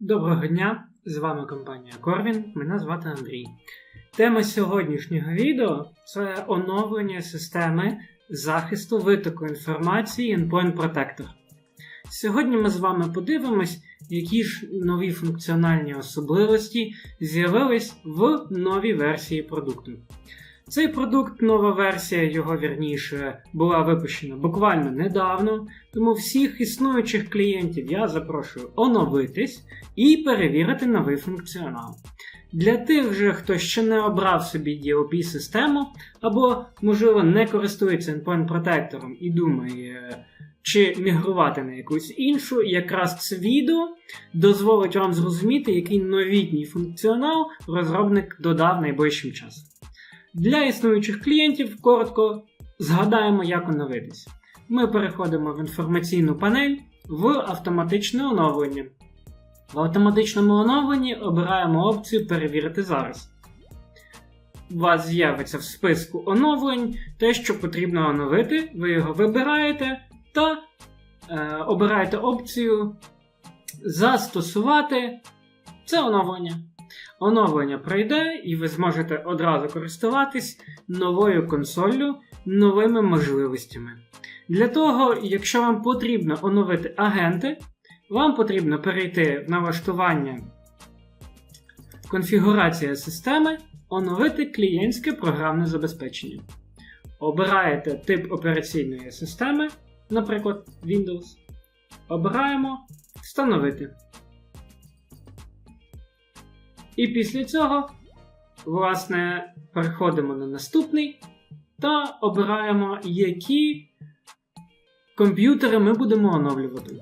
Доброго дня! З вами компанія Corvin, мене звати Андрій. Тема сьогоднішнього відео це оновлення системи захисту витоку інформації Endpoint Protector. Сьогодні ми з вами подивимось, які ж нові функціональні особливості з'явились в новій версії продукту. Цей продукт, нова версія, його вірніше, була випущена буквально недавно, тому всіх існуючих клієнтів я запрошую оновитись і перевірити новий функціонал. Для тих же, хто ще не обрав собі DLP систему, або, можливо, не користується Endpoint Protector і думає, чи мігрувати на якусь іншу, якраз це відео дозволить вам зрозуміти, який новітній функціонал розробник додав найближчим часом. Для існуючих клієнтів коротко згадаємо, як оновитись. Ми переходимо в інформаційну панель в автоматичне оновлення. В автоматичному оновленні обираємо опцію Перевірити зараз. У вас з'явиться в списку оновлень те, що потрібно оновити, ви його вибираєте та е, обираєте опцію Застосувати це оновлення. Оновлення пройде, і ви зможете одразу користуватись новою консоллю, новими можливостями. Для того, якщо вам потрібно оновити агенти, вам потрібно перейти в налаштування конфігурація системи, оновити клієнтське програмне забезпечення. Обираєте тип операційної системи, наприклад, Windows. Обираємо Встановити. І після цього, власне, переходимо на наступний та обираємо, які комп'ютери ми будемо оновлювати.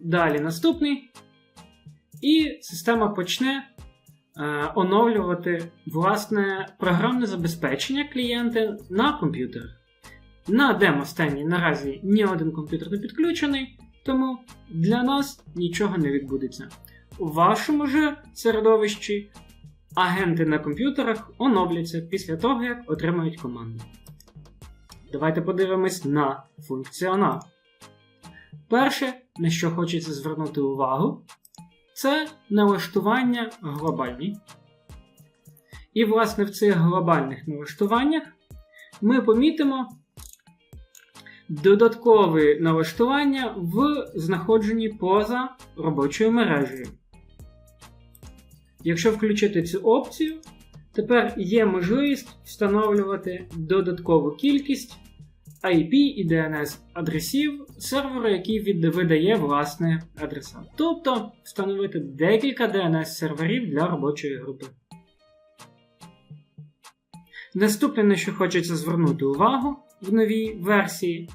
Далі наступний. І система почне е, оновлювати власне програмне забезпечення клієнта на комп'ютер. На демо-стані наразі ні один комп'ютер не підключений, тому для нас нічого не відбудеться. У вашому же середовищі агенти на комп'ютерах оновляться після того, як отримають команду. Давайте подивимось на функціонал. Перше, на що хочеться звернути увагу, це налаштування глобальні. І, власне, в цих глобальних налаштуваннях ми помітимо додаткові налаштування в знаходженні поза робочою мережею. Якщо включити цю опцію, тепер є можливість встановлювати додаткову кількість IP і DNS адресів сервера, який видає власне адреса. Тобто встановити декілька DNS серверів для робочої групи. Наступне, на що хочеться звернути увагу в новій версії,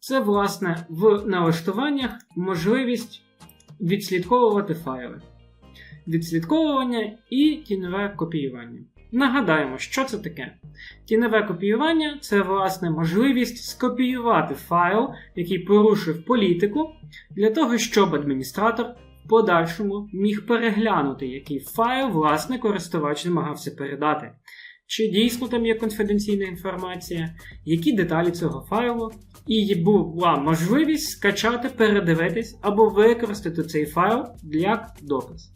це, власне, в налаштуваннях можливість відслідковувати файли, відслідковування і тіньове копіювання. Нагадаємо, що це таке. Тіньове копіювання це, власне, можливість скопіювати файл, який порушив політику, для того, щоб адміністратор в подальшому міг переглянути, який файл, власне, користувач намагався передати. Чи дійсно там є конфіденційна інформація, які деталі цього файлу, і була можливість скачати, передивитись або використати цей файл як доказ.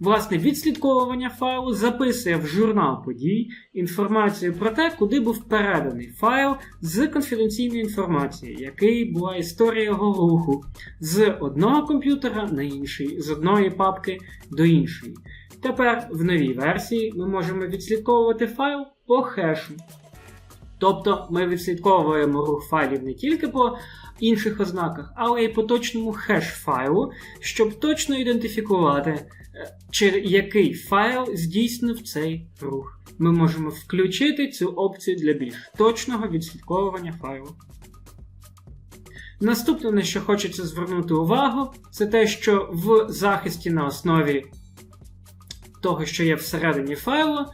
Власне, відслідковування файлу записує в журнал подій інформацію про те, куди був переданий файл з конфіденційною інформацією, який була історія його руху з одного комп'ютера на інший, з одної папки до іншої. Тепер в новій версії ми можемо відслідковувати файл по хешу. Тобто ми відслідковуємо рух файлів не тільки по інших ознаках, але й по точному хеш файлу, щоб точно ідентифікувати, чи який файл здійснив цей рух. Ми можемо включити цю опцію для більш точного відслідковування файлу. Наступне, на що хочеться звернути увагу, це те, що в захисті на основі того, що є всередині файлу,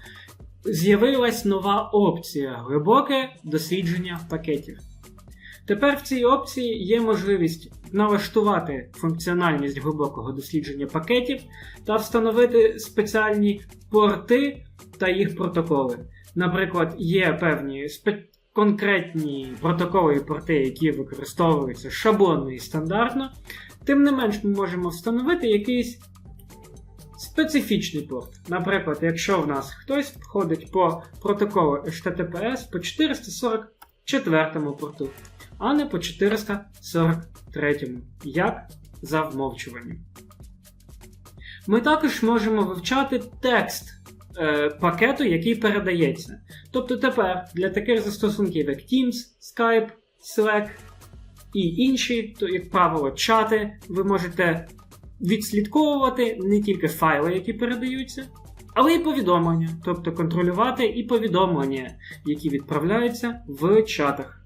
з'явилась нова опція глибоке дослідження пакетів. Тепер в цій опції є можливість налаштувати функціональність глибокого дослідження пакетів та встановити спеціальні порти та їх протоколи. Наприклад, є певні спе... конкретні протоколи і порти, які використовуються шаблонно і стандартно, тим не менш ми можемо встановити якийсь специфічний порт. Наприклад, якщо в нас хтось входить по протоколу HTTPS по 444 порту, а не по 443, як за вмовчуванням. Ми також можемо вивчати текст е, пакету, який передається. Тобто тепер для таких застосунків, як Teams, Skype, Slack і інші, то, як правило, чати, ви можете відслідковувати не тільки файли, які передаються, але й повідомлення, тобто контролювати і повідомлення, які відправляються в чатах.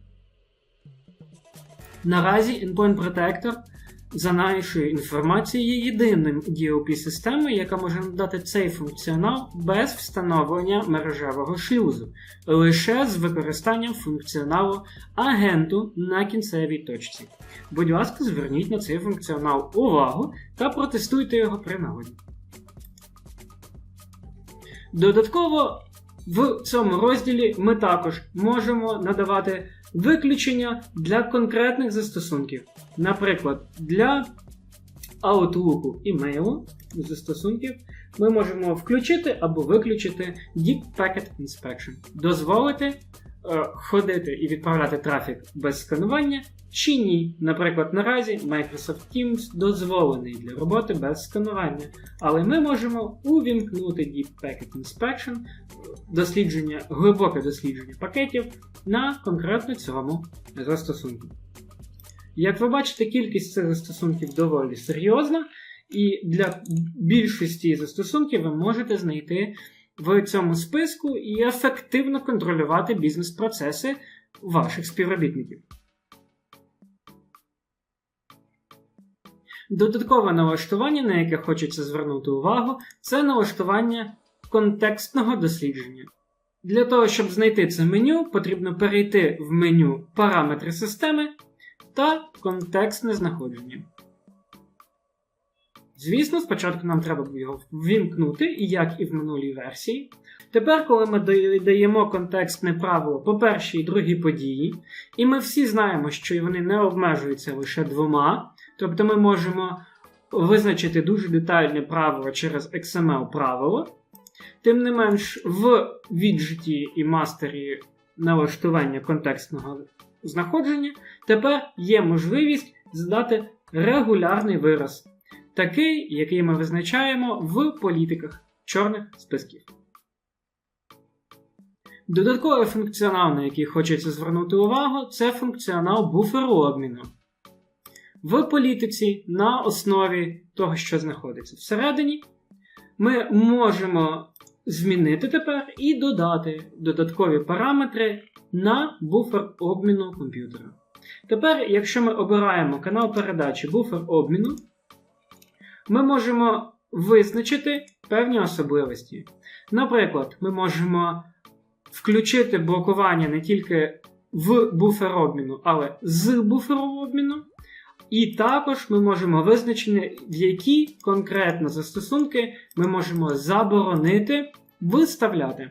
Наразі Endpoint Protector за нашою інформацією є єдиним DLP-системою, яка може надати цей функціонал без встановлення мережевого шлюзу, лише з використанням функціоналу агенту на кінцевій точці. Будь ласка, зверніть на цей функціонал увагу та протестуйте його при нагоді. Додатково в цьому розділі ми також можемо надавати виключення для конкретних застосунків. Наприклад, для Outlook імейлу застосунків ми можемо включити або виключити Deep Packet Inspection, дозволити е, ходити і відправляти трафік без сканування чи ні. Наприклад, наразі Microsoft Teams дозволений для роботи без сканування, але ми можемо увімкнути Deep Packet Inspection, дослідження, глибоке дослідження пакетів на конкретно цьому застосунку. Як ви бачите, кількість цих застосунків доволі серйозна, і для більшості застосунків ви можете знайти в цьому списку і ефективно контролювати бізнес-процеси ваших співробітників. Додаткове налаштування, на яке хочеться звернути увагу, це налаштування контекстного дослідження. Для того, щоб знайти це меню, потрібно перейти в меню Параметри системи та контекстне знаходження. Звісно, спочатку нам треба його ввімкнути, як і в минулій версії. Тепер, коли ми даємо контекстне правило по першій і другій події, і ми всі знаємо, що вони не обмежуються лише двома, тобто ми можемо визначити дуже детальне правило через XML правило. Тим не менш, в віджиті і мастері налаштування контекстного знаходження тепер є можливість задати регулярний вираз, такий, який ми визначаємо в політиках чорних списків. Додатковий функціонал, на який хочеться звернути увагу, це функціонал буферу обміну. В політиці на основі того, що знаходиться всередині, ми можемо змінити тепер і додати додаткові параметри на буфер обміну комп'ютера. Тепер, якщо ми обираємо канал передачі буфер обміну, ми можемо визначити певні особливості. Наприклад, ми можемо включити блокування не тільки в буфер обміну, але з буферу обміну. І також ми можемо визначити, які конкретно застосунки ми можемо заборонити виставляти.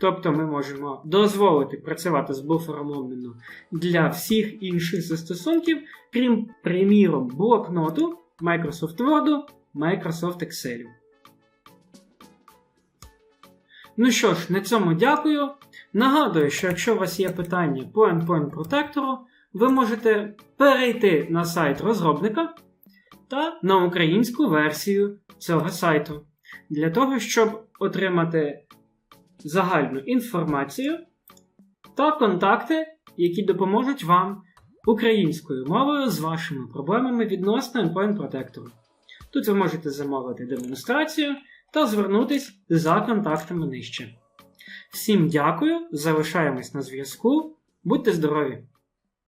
Тобто ми можемо дозволити працювати з буфером обміну для всіх інших застосунків, крім, приміром, блокноту, Microsoft Word, Microsoft Excel. Ну що ж, на цьому дякую. Нагадую, що якщо у вас є питання по Endpoint Protector, ви можете перейти на сайт розробника та на українську версію цього сайту для того, щоб отримати загальну інформацію та контакти, які допоможуть вам українською мовою з вашими проблемами відносно Endpoint Protector. Тут ви можете замовити демонстрацію та звернутися за контактами нижче. Всім дякую, залишаємось на зв'язку, будьте здорові!